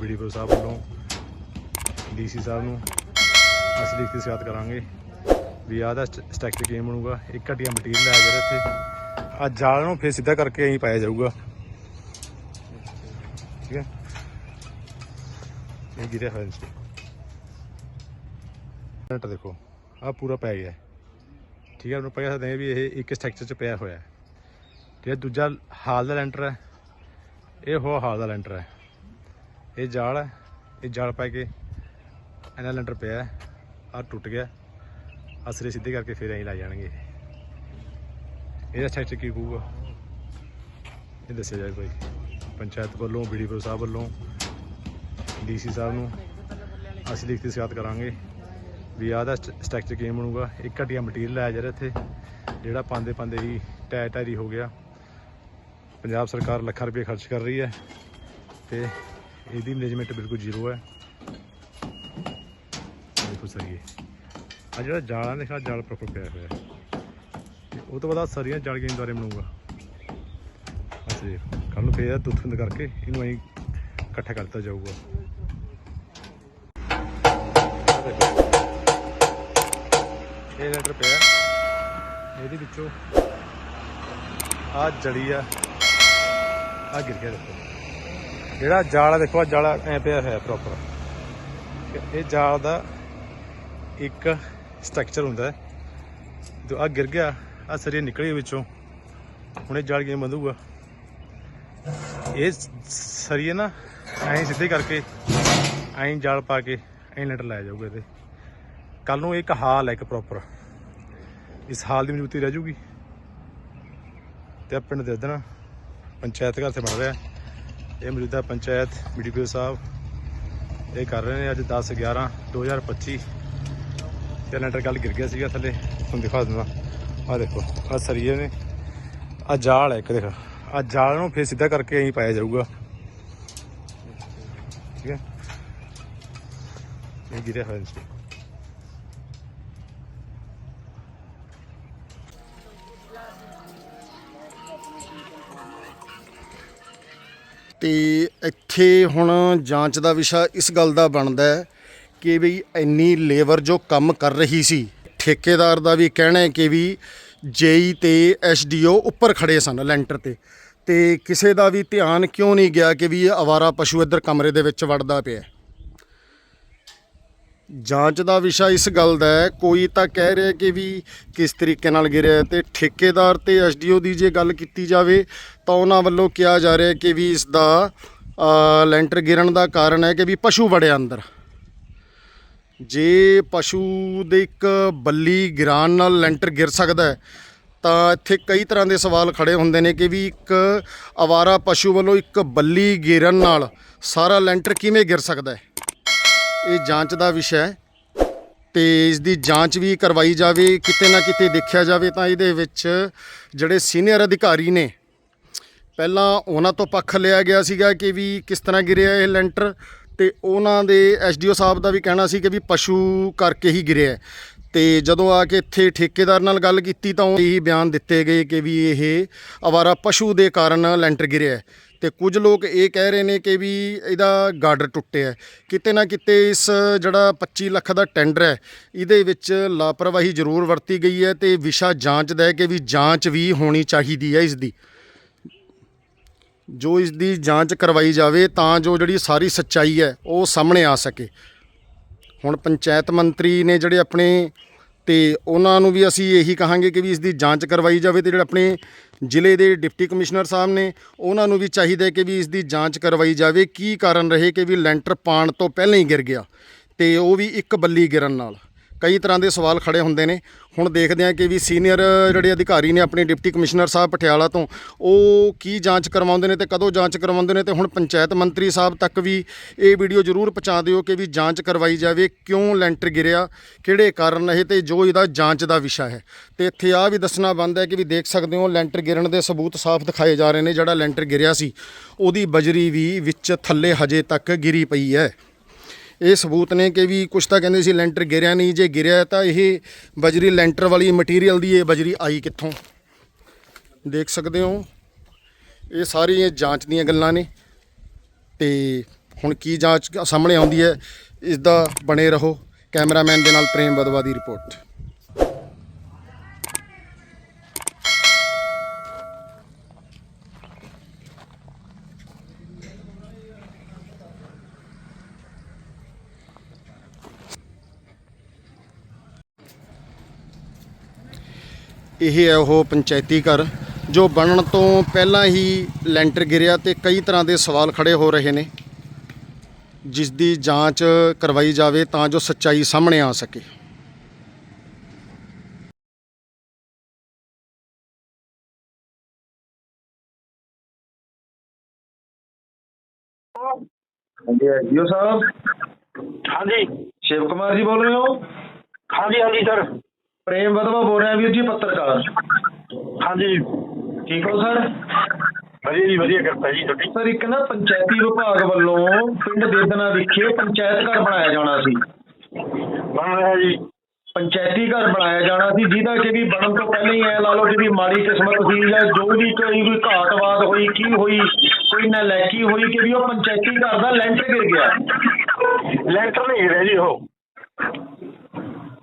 Video ਸਾਹਿਬ ਵੱਲੋਂ, DC ਸਾਹਿਬ ਨੂੰ ਅਸੀਂ ਲਿਖ ਕੇ ਸਿਆਤ ਕਰਾਂਗੇ ਵੀ ਆਹ ਦਾ ਸਟਰਕਚਰ ਕਿਵੇਂ ਬਣੂਗਾ। ਇੱਕ ਘਟੀਆ ਮਟੀਰੀਅਲ ਆ ਗਿਆ ਇੱਥੇ। ਆ ਜਾਲ ਨੂੰ ਫੇਰ ਸਿੱਧਾ ਕਰਕੇ ਐਂ ਪਾਇਆ ਜਾਊਗਾ। ਠੀਕ ਹੈ? ਇਹ ਗਿਰਿਆ ਹੋਇਆ ਸੀ। ਨਟ ਦੇਖੋ ਆ ਪੂਰਾ ਪੈ ਗਿਆ। ਠੀਕ ਹੈ, ਉਹਨੂੰ ਪਤਾ ਸਕਦੇ ਹਾਂ ਵੀ ਇਹ ਇੱਕ ਸਟਰਕਚਰ ਚ ਪਿਆ ਹੋਇਆ। ਹੈ ਠੀਕ ਹੈ, ਦੂਜਾ ਹਾਲ ਦਾ ਲੈਂਟਰ ਹੈ। ਇਹ ਹੋ ਹਾਲ ਦਾ ਲੈਂਟਰ ਹੈ। ਇਹ ਜਾਲ ਹੈ, ਇਹ ਜਾਲ ਪਾ ਕੇ ਇਹਨਾਂ ਲੈਂਟਰ ਪਿਆ ਆ ਟੁੱਟ ਗਿਆ ਅਸਰੇ ਸਿੱਧੇ ਕਰਕੇ ਫਿਰ ਐਂ ਲਾ ਜਾਣਗੇ। ਇਹਦਾ ਸਟਰਕਚਰ ਕੀ ਹੋਊਗਾ? ਇਹ ਦੱਸਿਆ ਜਾਏ ਕੋਈ ਪੰਚਾਇਤ ਵੱਲੋਂ ਬੀਡੀਪੀ ਸਾਹਿਬ ਵੱਲੋਂ ਡੀਸੀ ਸਾਹਿਬ ਨੂੰ ਅਸੀਂ ਲਿਖਤੀ ਕੇ ਸਿਆਤ ਕਰਾਂਗੇ ਵੀ ਆਹ ਦਾ ਸਟਰਕਚਰ ਕਿਵੇਂ ਬਣੂਗਾ। ਇੱਕ ਘਟੀਆ ਮਟੀਰੀਅਲ ਆਇਆ ਜਿਹੜਾ ਇੱਥੇ, ਜਿਹੜਾ ਪਾਉਂਦੇ ਪਾਉਂਦੇ ਹੀ ਟਾਇਰ ਟਾਇਰੀ ਹੋ ਗਿਆ। ਪੰਜਾਬ ਸਰਕਾਰ ਲੱਖਾਂ ਰੁਪਏ ਖਰਚ ਕਰ ਰਹੀ ਹੈ ਤੇ ਇਹਦੀ ਮੈਨੇਜਮੈਂਟ ਬਿਲਕੁਲ ਜ਼ੀਰੋ ਹੈ। ਦੇਖੋ ਸਰੀਏ ਆ ਜਿਹੜਾ ਜਾਲਾਂ ਦੇਖਾ ਜਾਲ ਪ੍ਰੋਪਰ ਪਿਆ ਹੋਇਆ ਹੈ। ਤੇ ਉਹ ਤੋਂ ਬਾਅਦ ਆਹ ਸਰੀਆਂ ਜਲ ਗੇਮ ਦੁਆਰੇ ਬਣੂਗਾ। ਅਸੀਂ ਕੱਲ ਨੂੰ ਫੇਰ ਤੁੱਥੰਦ ਕਰਕੇ ਇਹਨੂੰ ਐਂ ਇਕੱਠਾ ਕਰਤਾ ਜਾਊਗਾ। ਇਹ ਲੈਟਰ ਪਿਆ। ਇਹਦੇ ਵਿੱਚੋਂ ਆ ਜੜੀ ਆ ਆ ਗਿਰ ਗਿਆ ਦੇਖੋ। ਜਿਹੜਾ ਜਾਲ ਦੇਖੋ ਆ ਜਾਲ ਐ ਪਿਆ ਹੋਇਆ ਪ੍ਰੋਪਰ ਇਹ ਜਾਲ ਦਾ ਇੱਕ ਸਟਰਕਚਰ ਹੁੰਦਾ ਹੈ। ਜੋ ਆ ਗਿਰ ਗਿਆ ਆ ਸਰੀਆ ਨਿਕਲੀ ਵਿੱਚੋਂ। ਹੁਣ ਇਹ ਜਾਲ ਕਿਵੇਂ ਬੰਦੂਗਾ? ਇਹ ਸਰੀਏ ਨਾ, ਐਂ ਸਿੱਧੇ ਕਰਕੇ, ਐਂ ਜਾਲ ਪਾ ਕੇ, ਐਂ ਲੈਂਟਰ ਲਾਇਆ ਜਾਊਗਾ ਇਹਦੇ। ਕੱਲ ਨੂੰ ਇੱਕ ਹਾਲ ਹੈ ਇੱਕ ਪ੍ਰੋਪਰ ਇਸ ਹਾਲ ਦੀ ਮਜ਼ਬੂਤੀ ਰਹਿ ਜੂਗੀ ਤੇ ਪਿੰਡ ਦੇ ਦੇਣਾ ਪੰਚਾਇਤ ਘਰ ਤੇ ਬਣ ਰਿਹਾ। ਇਹ ਮੌਜੂਦਾ ਪੰਚਾਇਤ ਬੀਡੀਪੀਓ ਸਾਹਿਬ, ਇਹ ਕਰ ਰਹੇ ਨੇ ਅੱਜ 10 11 2025 ਤੇ ਲੈਂਟਰ ਕੱਲ ਗਿਰ ਗਿਆ ਸੀਗਾ ਥੱਲੇ, ਤੁਹਾਨੂੰ ਦਿਖਾ ਦਿੰਦਾ। ਆਹ ਦੇਖੋ, ਆਹ ਸਰੀਏ ਨੇ, ਆਹ ਜਾਲ ਹੈ ਇੱਕ ਦੇਖ, ਆਹ ਜਾਲ ਨੂੰ ਫੇਰ ਸਿੱਧਾ ਕਰਕੇ ਐਂ ਪਾਇਆ ਜਾਊਗਾ। ਠੀਕ ਹੈ? ਇਹ ਗਿਰਿਆ ਹੋਇਆ ਸੀ। ਤੇ ਇੱਥੇ ਹੁਣ ਜਾਂਚ ਦਾ ਵਿਸ਼ਾ ਇਸ ਗੱਲ ਦਾ ਬਣਦਾ ਹੈ ਕਿ ਵੀ ਇੰਨੀ ਲੇਬਰ ਜੋ ਕੰਮ ਕਰ ਰਹੀ ਸੀ, ਠੇਕੇਦਾਰ ਦਾ ਵੀ ਕਹਿਣਾ ਹੈ ਕਿ ਵੀ ਜੇਈ ਤੇ ਐਸਡੀਓ ਉੱਪਰ ਖੜੇ ਸਨ ਲੈਂਟਰ ਤੇ ਤੇ ਕਿਸੇ ਦਾ ਵੀ ਧਿਆਨ ਕਿਉਂ ਨਹੀਂ ਗਿਆ ਕਿ ਵੀ ਇਹ ਅਵਾਰਾ ਪਸ਼ੂ ਇੱਧਰ ਕਮਰੇ ਦੇ ਵਿੱਚ ਵੜਦਾ ਪਿਆ ਜਾਂਚ ਦਾ ਵਿਸ਼ਾ ਇਸ ਗੱਲ ਦਾ ਹੈ। ਕੋਈ ਤਾਂ ਕਹਿ ਰਿਹਾ ਕਿ ਵੀ ਕਿਸ ਤਰੀਕੇ ਨਾਲ ਗਿਰਿਆ ਹੈ ਤੇ ਠੇਕੇਦਾਰ ਤੇ ਐਸਡੀਓ ਦੀ ਜੇ ਗੱਲ ਕੀਤੀ ਜਾਵੇ ਤਾਂ ਉਹਨਾਂ ਵੱਲੋਂ ਕਿਹਾ ਜਾ ਰਿਹਾ ਕਿ ਵੀ ਇਸ ਦਾ ਲੈਂਟਰ ਗਿਰਨ ਦਾ ਕਾਰਨ ਹੈ ਕਿ ਵੀ ਪਸ਼ੂ ਵੜਿਆ ਅੰਦਰ। ਜੇ ਪਸ਼ੂ ਦੇ ਇੱਕ ਬੱਲੀ ਗਿਰਾਨ ਨਾਲ ਲੈਂਟਰ ਗਿਰ ਸਕਦਾ ਹੈ, ਤਾਂ ਇੱਥੇ ਕਈ ਤਰ੍ਹਾਂ ਦੇ ਸਵਾਲ ਖੜੇ ਹੁੰਦੇ ਨੇ ਕਿ ਵੀ ਇੱਕ ਅਵਾਰਾ ਪਸ਼ੂ ਵੱਲੋਂ ਇੱਕ ਬੱਲੀ ਗਿਰਨ ਨਾਲ ਸਾਰਾ ਲੈਂਟਰ ਕਿਵੇਂ ਗਿਰ ਸਕਦਾ ਹੈ? ਇਹ ਜਾਂਚ ਦਾ ਵਿਸ਼ਾ ਹੈ ਤੇ ਇਸ ਦੀ ਜਾਂਚ ਵੀ ਕਰਵਾਈ ਜਾਵੇ, ਕਿਤੇ ਨਾ ਕਿਤੇ ਦੇਖਿਆ ਜਾਵੇ ਤਾਂ ਇਹਦੇ ਵਿੱਚ ਜਿਹੜੇ ਸੀਨੀਅਰ ਅਧਿਕਾਰੀ ਨੇ, ਪਹਿਲਾਂ ਉਹਨਾਂ ਤੋਂ ਪੱਖ ਲਿਆ ਗਿਆ ਸੀਗਾ ਕਿ ਵੀ ਕਿਸ ਤਰ੍ਹਾਂ ਗਿਰਿਆ ਇਹ ਲੈਂਟਰ ਤੇ ਉਹਨਾਂ ਦੇ ਐਸਡੀਓ ਸਾਹਿਬ ਦਾ ਵੀ ਕਹਿਣਾ ਸੀ ਕਿ ਵੀ ਪਸ਼ੂ ਕਰਕੇ ਹੀ ਗਿਰਿਆ ਹੈ। ਤੇ ਜਦੋਂ ਆ ਕੇ ਇੱਥੇ ਠੇਕੇਦਾਰ ਨਾਲ ਗੱਲ ਕੀਤੀ ਤਾਂ ਉਹ ਇਹੀ ਬਿਆਨ ਦਿੱਤੇ ਗਏ ਕਿ ਵੀ ਇਹ ਅਵਾਰਾ ਪਸ਼ੂ ਦੇ ਕਾਰਨ ਲੈਂਟਰ ਗਿਰਿਆ ਤੇ ਕੁਝ ਲੋਕ ਇਹ ਕਹਿ ਰਹੇ ਨੇ ਕਿ ਵੀ ਇਹਦਾ ਗਾਰਡਰ ਟੁੱਟਿਆ ਹੈ। ਕਿਤੇ ਨਾ ਕਿਤੇ ਇਸ ਜਿਹੜਾ 25 ਲੱਖ ਦਾ ਟੈਂਡਰ ਹੈ, ਇਹਦੇ ਵਿੱਚ ਲਾਪਰਵਾਹੀ ਜ਼ਰੂਰ ਵਰਤੀ ਗਈ ਹੈ ਤੇ ਵਿਸ਼ਾ ਜਾਂਚ ਦਾ ਹੈ ਕਿ ਵੀ ਜਾਂਚ ਵੀ ਹੋਣੀ ਚਾਹੀਦੀ ਹੈ ਇਸ ਦੀ ਜੋ ਇਸ ਦੀ ਜਾਂਚ ਕਰਵਾਈ ਜਾਵੇ ਤਾਂ ਜੋ ਜਿਹੜੀ ਸਾਰੀ ਸੱਚਾਈ ਹੈ ਉਹ ਸਾਹਮਣੇ ਆ ਸਕੇ ਹੁਣ ਪੰਚਾਇਤ ਮੰਤਰੀ ਨੇ ਜਿਹੜੇ ਆਪਣੇ ਤੇ ਉਹਨਾਂ ਨੂੰ ਵੀ ਅਸੀਂ ਇਹੀ ਕਹਾਂਗੇ ਕਿ ਵੀ ਇਸ ਦੀ ਜਾਂਚ ਕਰਵਾਈ ਜਾਵੇ ਤੇ ਜਿਹੜੇ ਆਪਣੇ ਜ਼ਿਲ੍ਹੇ ਦੇ ਡਿਪਟੀ ਕਮਿਸ਼ਨਰ ਸਾਹਿਬ ਨੇ, ਉਹਨਾਂ ਨੂੰ ਵੀ ਚਾਹੀਦਾ ਹੈ ਕਿ ਵੀ ਇਸ ਦੀ ਜਾਂਚ ਕਰਵਾਈ ਜਾਵੇ। ਕੀ ਕਾਰਨ ਰਹੇ ਕਿ ਵੀ ਲੈਂਟਰ ਪਾਣ ਤੋਂ ਪਹਿਲਾਂ ਹੀ ਗਿਰ ਗਿਆ ਤੇ ਉਹ ਵੀ ਇੱਕ ਬੱਲੀ ਗਿਰਨ ਨਾਲ। ਕਈ ਤਰ੍ਹਾਂ ਦੇ ਸਵਾਲ ਖੜੇ ਹੁੰਦੇ ਨੇ। ਹੁਣ ਦੇਖਦੇ ਹਾਂ ਕਿ ਵੀ ਸੀਨੀਅਰ ਜਿਹੜੇ ਅਧਿਕਾਰੀ ਨੇ ਆਪਣੇ ਡਿਪਟੀ ਕਮਿਸ਼ਨਰ ਸਾਹਿਬ ਪਟਿਆਲਾ ਤੋਂ, ਉਹ ਕੀ ਜਾਂਚ ਕਰਵਾਉਂਦੇ ਨੇ ਤੇ ਕਦੋਂ ਜਾਂਚ ਕਰਵਾਉਂਦੇ ਨੇ ਤੇ ਹੁਣ ਪੰਚਾਇਤ ਮੰਤਰੀ ਸਾਹਿਬ ਤੱਕ ਵੀ ਇਹ ਵੀਡੀਓ ਜ਼ਰੂਰ ਪਹੁੰਚਾ ਦਿਓ ਕਿ ਵੀ ਜਾਂਚ ਕਰਵਾਈ ਜਾਵੇ, ਕਿਉਂ ਲੈਂਟਰ ਗਿਰਿਆ, ਕਿਹੜੇ ਕਾਰਨ ਇਹ ਤੇ ਜੋ ਇਹਦਾ ਜਾਂਚ ਦਾ ਵਿਸ਼ਾ ਹੈ। ਤੇ ਇੱਥੇ ਆ ਵੀ ਦੱਸਣਾ ਬੰਦ ਹੈ ਕਿ ਵੀ ਦੇਖ ਸਕਦੇ ਹੋ ਲੈਂਟਰ ਗਿਰਨ ਦੇ ਸਬੂਤ ਸਾਫ਼ ਦਿਖਾਏ ਜਾ ਰਹੇ ਨੇ, ਜਿਹੜਾ ਲੈਂਟਰ ਗਿਰਿਆ ਸੀ, ਉਹਦੀ ਬਜਰੀ ਵੀ ਵਿੱਚ ਥੱਲੇ ਹਜੇ ਤੱਕ ਗਿਰੀ ਪਈ ਹੈ। ਇਹ ਸਬੂਤ ਨੇ ਕਿ ਵੀ ਕੁਛ ਤਾਂ ਕਹਿੰਦੇ ਸੀ ਲੈਂਟਰ ਗਿਰਿਆ ਨਹੀਂ, ਜੇ ਗਿਰਿਆ ਤਾਂ ਇਹ ਬਜਰੀ ਲੈਂਟਰ ਵਾਲੀ ਮਟੀਰੀਅਲ ਦੀ ਇਹ ਬਜਰੀ ਆਈ ਕਿੱਥੋਂ? ਦੇਖ ਸਕਦੇ ਹੋ। ਇਹ ਸਾਰੀਆਂ ਜਾਂਚ ਦੀਆਂ ਗੱਲਾਂ ਨੇ। ਤੇ ਹੁਣ ਕੀ ਜਾਂਚ ਸਾਹਮਣੇ ਆਉਂਦੀ ਹੈ, ਇਸ ਦਾ ਬਣੇ ਰਹੋ। ਕੈਮਰਾਮੈਨ ਦੇ ਨਾਲ ਪ੍ਰੇਮ ਬਦਵਾ ਦੀ ਰਿਪੋਰਟ। ਇਹ ਹੈ ਉਹ ਪੰਚਾਇਤੀ ਘਰ ਜੋ ਬਣਨ ਤੋਂ ਪਹਿਲਾਂ ਹੀ ਲੈਂਟਰ ਗਿਰਿਆ ਤੇ ਕਈ ਤਰ੍ਹਾਂ ਦੇ ਸਵਾਲ ਖੜੇ ਹੋ ਰਹੇ ਨੇ। ਜਿਸ ਦੀ ਜਾਂਚ ਕਰਵਾਈ ਜਾਵੇ ਤਾਂ ਜੋ ਸੱਚਾਈ ਸਾਹਮਣੇ ਆ ਸਕੇ। ਹਾਂਜੀ ਐਸਡੀਓ ਸਾਹਿਬ। ਹਾਂਜੀ। ਸ਼ਿਵ ਕੁਮਾਰ ਜੀ ਬੋਲ ਰਹੇ ਹੋ? ਹਾਂਜੀ ਹਾਂਜੀ ਸਰ। ਪ੍ਰੇਮ ਵਦਵਾ ਬੋਲ ਰਿਹਾ ਵੀਰ ਜੀ ਪੱਤਰਕਾਰ। ਹਾਂਜੀ। ਠੀਕ ਹੋ ਸਰ? ਵਧੀਆ ਜੀ ਵਧੀਆ ਕਿਰਪਾ ਜੀ ਤੁਹਾਡੀ। ਸਰ ਇੱਕ ਨਾ ਪੰਚਾਇਤੀ ਵਿਭਾਗ ਵੱਲੋਂ ਪਿੰਡ ਦੇਦਨਾ ਵਿਖੇ ਪੰਚਾਇਤ ਘਰ ਬਣਾਇਆ ਜਾਣਾ ਸੀ। ਬਣ ਰਿਹਾ ਜੀ। ਪੰਚਾਇਤੀ ਘਰ ਬਣਾਇਆ ਜਾਣਾ ਸੀ ਜਿਹਦਾ ਕਿ ਵੀ ਬਣਨ ਤੋਂ ਪਹਿਲਾਂ ਹੀ ਐ ਲਾ ਲਓ ਕਿ ਵੀ ਮਾੜੀ ਕਿਸਮਤ ਸੀ ਜਾਂ ਜੋ ਵੀ ਕੋਈ ਵੀ ਘਾਟਵਾਦ ਹੋਈ ਕੀ ਹੋਈ ਕੋਈ ਨਲਾਇਕੀ ਹੋਈ ਕਿ ਵੀ ਉਹ ਪੰਚਾਇਤੀ ਘਰ ਦਾ ਲੈਂਟਰ ਗਿਰ ਗਿਆ। ਲੈਂਟਰ ਨਹੀਂ ਰਿਹਾ ਜੀ ਉਹ।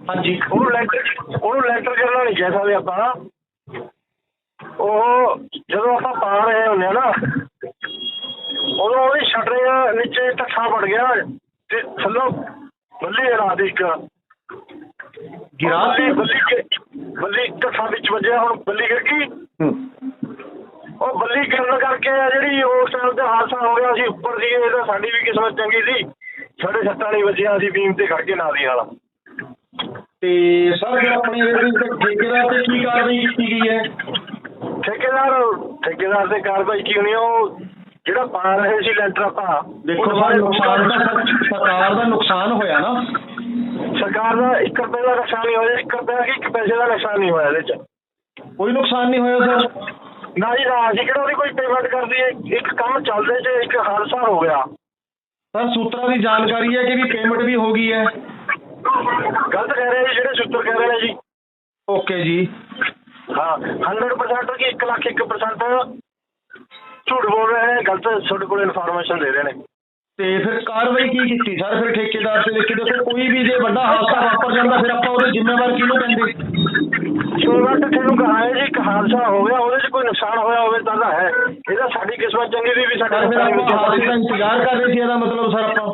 ਹਾਂਜੀ ਉਹਨੂੰ ਲੈਂਟਰ ਉਹਨੂੰ ਲੈਂਟਰ ਕਰਨਾ ਨਹੀਂ ਕਹਿ ਸਕਦੇ ਆਪਾਂ ਉਹ ਜਦੋਂ ਆਪਾਂ ਪਾ ਰਹੇ ਹੁੰਦੇ ਆ ਨਾ ਉਦੋਂ ਉਹਦੀ ਸ਼ਟਰਿੰਗ ਨੀਚੇ ਧੱਖਾ ਵੜ ਗਿਆ ਤੇ ਥੱਲੋਂ ਬੱਲੀ ਰਾਤ ਇੱਕ ਗਿਰਾ ਤੀ? ਬੱਲੀ ਬੱਲੀ ਧੱਖਾ ਵਿੱਚ ਵੱਜਿਆ ਹੁਣ ਬੱਲੀ ਗਿਰ ਗਈ। ਉਹ ਬੱਲੀ ਗਿਰਨ ਕਰਕੇ ਜਿਹੜੀ ਉਸ ਟਾਈਮ ਤੇ ਹਾਦਸਾ ਹੋ ਗਿਆ ਸੀ ਉੱਪਰ ਸੀ ਇਹ ਤਾਂ ਸਾਡੀ ਵੀ ਕਿਸਮਤ ਚੰਗੀ ਸੀ ਸਾਡੇ ਸੱਟਾਂ ਨਹੀਂ ਵੱਜੀਆਂ ਸੀ ਬੀਮ ਤੇ ਖੜ ਕੇ ਨਾਲ ਦੀ ਨਾਲ ਤੇ ਸਰ ਫਿਰ ਆਪਣੇ ਜਿਹੜੇ ਠੇਕੇਦਾਰ ਤੇ ਕੀ ਕਾਰਵਾਈ ਕੀਤੀ ਗਈ ਹੈ? ਠੇਕੇਦਾਰ ਠੇਕੇਦਾਰ ਤੇ ਕਾਰਵਾਈ ਕੀ ਹੋਣੀ ਆ, ਉਹ ਜਿਹੜਾ ਪਾ ਰਹੇ ਸੀ ਲੈਂਟਰ ਆਪਾਂ ਦੇਖੋ ਉਹ ਸਰ ਨੁਕਸਾਨ ਤਾਂ ਸਰ- ਸਰਕਾਰ ਦਾ ਨੁਕਸਾਨ ਹੋਇਆ ਨਾ। ਸਰਕਾਰ ਦਾ 1 ਰੁਪਏ ਦਾ ਨੁਕਸਾਨ ਨਹੀਂ ਹੋਇਆ 1 ਰੁਪਏ ਕੀ 1 ਪੈਸੇ ਦਾ ਨੁਕਸਾਨ ਨਹੀਂ ਹੋਇਆ ਇਹਦੇ ਚ। ਕੋਈ ਨੁਕਸਾਨ ਨਹੀਂ ਹੋਇਆ ਸਰ। ਨਾ ਜੀ ਨਾ ਅਸੀਂ ਕਿਹੜਾ ਉਹਦੀ ਕੋਈ ਪੇਮੈਂਟ ਕਰਦੀ ਹੈ? ਇੱਕ ਕੰਮ ਚੱਲਦੇ ਚ ਇੱਕ ਹਾਦਸਾ ਹੋ ਗਿਆ। ਸਰ ਸੂਤਰਾਂ ਦੀ ਜਾਣਕਾਰੀ ਹੈ ਕਿ ਵੀ ਪੇਮੈਂਟ ਵੀ ਹੋ ਗਈ ਹੈ। ਗਲਤ ਕਹਿ ਰਹੇ ਜੀ ਜਿਹੜੇ ਸੂਤਰ ਕਹਿ ਰਹੇ ਨੇ ਜੀ। ਓਕੇ ਜੀ। ਹਾਂ 100% ਕਿ 1 ਲੱਖ 1% ਝੂਠ ਬੋਲ ਰਹੇ ਨੇ ਗਲਤ ਤੁਹਾਡੇ ਕੋਲ ਇਨਫੋਰਮੇਸ਼ਨ ਦੇ ਰਹੇ ਨੇ। ਤੇ ਫਿਰ ਕਾਰਵਾਈ ਕੀ ਕੀਤੀ? ਸਰ ਫਿਰ ਠੇਕੇਦਾਰ ਤੇ ਦੇਖੀ ਦੇਖੋ ਕੋਈ ਵੀ ਜੇ ਵੱਡਾ ਹਾਦਸਾ ਵਾਪਰ ਜਾਂਦਾ ਫਿਰ ਆਪਾਂ ਉਹਦੇ ਜ਼ਿੰਮੇਵਾਰ ਕਿਹਨੂੰ ਕਹਿੰਦੇ? ਸ਼ੋਰਟ ਤੈਨੂੰ ਕਹਾ ਹੈ ਜੀ ਇੱਕ ਹਾਦਸਾ ਹੋ ਗਿਆ ਉਹਦੇ 'ਚ ਕੋਈ ਨੁਕਸਾਨ ਹੋਇਆ ਹੋਵੇ ਤਾਂ ਤਾਂ ਹੈ। ਇਹਦਾ ਸਾਡੀ ਕਿਸਮਤ ਚੰਗੀ ਸੀ ਵੀ ਸਾਡਾ ਸਰ ਹਾਦਸੇ ਦਾ ਇੰਤਜ਼ਾਰ ਕਰ ਰਹੇ ਸੀ ਇਹਦਾ ਮਤਲਬ ਸਰ ਆਪਾਂ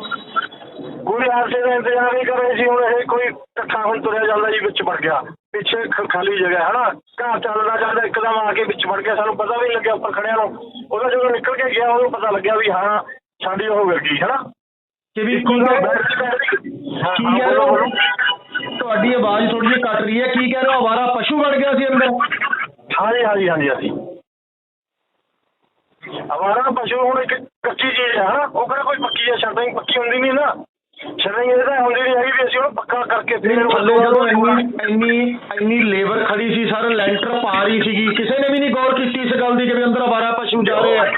ਕੋਈ ਹਾਦਸੇ ਦਾ ਇੰਤਜ਼ਾਰ ਨਹੀਂ ਕਰ ਸੀ ਹੁਣ ਇਹ ਕੋਈ ਇਕੱਠਾ ਹੁਣ ਤੁਰਿਆ ਜਾਂਦਾ ਜੀ ਵਿੱਚ ਵੜ ਗਿਆ। ਪਿੱਛੇ ਖਾਲੀ ਜਗ੍ਹਾ ਹੈ ਨਾ ਘਾਹ ਚੱਲਦਾ ਚੱਲਦਾ ਇੱਕਦਮ ਆ ਕੇ ਵਿੱਚ ਵੜ ਗਿਆ ਸਾਨੂੰ ਪਤਾ ਵੀ ਨਹੀਂ ਲੱਗਿਆ ਉੱਪਰ ਖੜਿਆ ਨੂੰ। ਉਹਦਾ ਜਦੋਂ ਨਿਕਲ ਕੇ ਗਿਆ ਉਹਨੂੰ ਪਤਾ ਲੱਗਿਆ ਵੀ ਹਾਂ ਸਾਡੀ ਗਿਰ ਗਈ ਹੈ ਨਾ? ਕਿ ਵੀ ਕੀ ਹਾਂ, ਹਾਂ, ਕਹਿ ਰਹੇ ਹੋ। ਤੁਹਾਡੀ ਆਵਾਜ਼ ਥੋੜੀ ਜਿਹੀ ਕੱਟ ਰਹੀ ਹੈ ਕੀ ਕਹਿ ਰਹੇ ਹੋ? ਆਵਾਰਾ ਪਸ਼ੂ ਵੜ ਗਿਆ ਸੀ ਅੰਦਰ। ਹਾਂਜੀ ਹਾਂਜੀ ਹਾਂਜੀ ਹਾਂਜੀ। ਹਮਾਰਾ ਪਸ਼ੂ ਹੁਣ ਇੱਕ ਕੱਚੀ ਚੀਜ਼ ਹੈ ਨਾ? ਉਹ ਕਿਹੜਾ ਕੋਈ ਪੱਕੀ ਹੈ ਸ਼ਰਟਿੰਗ ਪੱਕੀ ਹੁੰਦੀ ਨਹੀਂ ਨਾ। ਸ਼ਰਟਿੰਗ ਇਹ ਤਾਂ ਹੁੰਦੀ ਨਹੀਂ ਹੈਗੀ ਵੀ ਅਸੀਂ ਉਹਨੂੰ ਪੱਕਾ ਕਰਕੇ ਫਿਰ ਥੱਲੇ ਜਦੋਂ ਇੰਨੀ ਇੰਨੀ ਇੰਨੀ ਲੇਬਰ ਖੜੀ ਸੀ ਸਰ ਲੈਂਟਰ ਪਾ ਰਹੀ ਸੀਗੀ। ਕਿਸੇ ਨੇ ਵੀ ਨਹੀਂ ਗੌਰ ਕੀਤੀ ਇਸ ਗੱਲ ਦੀ ਕਿ ਵੀ ਅੰਦਰ ਆਵਾਰਾ ਪਸ਼ੂ ਜਾ ਰਹੇ ਆ।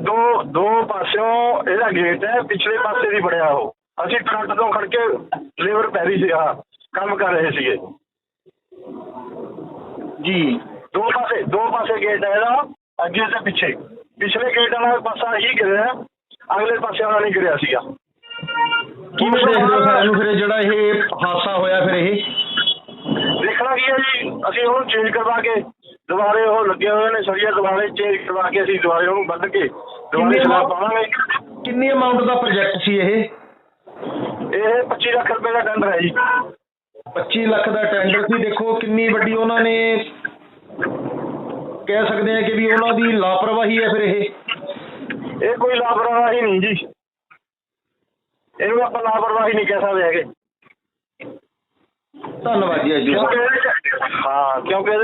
ਦੋ- ਦੋ ਪਾਸਿਓਂ ਇਹਦਾ ਗੇਟ ਹੈ ਪਿਛਲੇ ਪਾਸੇ ਦੀ ਬਣਿਆ ਉਹ। ਅਸੀਂ ਫਰੰਟ ਤੋਂ ਖੜ ਕੇ ਲੇਬਰ ਪੈ ਰਹੀ ਸੀ ਆਹ ਕੰਮ ਕਰ ਰਹੇ ਸੀਗੇ। ਜੀ। ਦੋ ਪਾਸੇ ਦੋ ਪਾਸੇ ਗੇਟ ਹੈ ਇਹਦਾ ਅੱਗੇ ਤੇ ਪਿੱਛੇ। ਪਿਛਲੇ ਗੇਟ ਵਾਲਾ ਪਾਸਾ ਹੀ ਗਿਰਿਆ ਅਗਲੇ ਪਾਸੇ ਵਾਲਾ ਨਹੀਂ ਗਿਰਿਆ ਸੀਗਾ। ਕਿਵੇਂ ਦੇਖਦੇ ਹੋ ਸਰ ਇਹਨੂੰ ਫਿਰ ਜਿਹੜਾ ਇਹ ਹਾਦਸਾ ਹੋਇਆ ਫਿਰ ਇਹ? ਦੇਖਣਾ ਕੀ ਹੈ ਜੀ ਅਸੀਂ ਉਹਨੂੰ ਚੇਂਜ ਕਰਵਾ ਕੇ ਦੁਬਾਰੇ ਉਹ ਲੱਗੇ ਹੋਏ ਨੇ ਸਰੀਆ ਦੁਬਾਰੇ ਚੇਂਜ ਕਰਵਾ ਕੇ ਅਸੀਂ ਦੁਬਾਰੇ ਉਹਨੂੰ ਵੱਢ ਕੇ ਦੁਬਾਰੇ ਲੋਕ- ਪਾਵਾਂਗੇ। ਕਿੰਨੀ ਅਮਾਉਂਟ ਦਾ ਪ੍ਰੋਜੈਕਟ ਸੀ ਇਹ? ਇਹ 25 ਲੱਖ ਰੁਪਏ ਦਾ ਟੈਂਡਰ ਹੈ ਜੀ। 25 ਲੱਖ ਦਾ ਟੈਂਡਰ ਸੀ ਦੇਖੋ ਕਿੰਨੀ ਵੱਡੀ ਉਹਨਾਂ ਨੇ ਕਹਿ ਸਕਦੇ ਆ ਕਿ ਵੀ ਉਹਨਾਂ ਦੀ ਲਾਪਰਵਾਹੀ ਹੈ ਫਿਰ ਇਹ। ਇਹ ਕੋਈ ਲਾਪਰਵਾਹੀ ਨਹੀਂ ਜੀ। ਇਹਨੂੰ ਆਪਾਂ ਲਾਪਰਵਾਹੀ ਨਹੀਂ ਕਹਿ ਸਕਦੇ ਹੈਗੇ। ਧੰਨਵਾਦ ਜੀ ਅਜੀ ਕਿਉਂਕਿ ਹਾਂ ਕਿਉਂਕਿ ਇਹਦੇ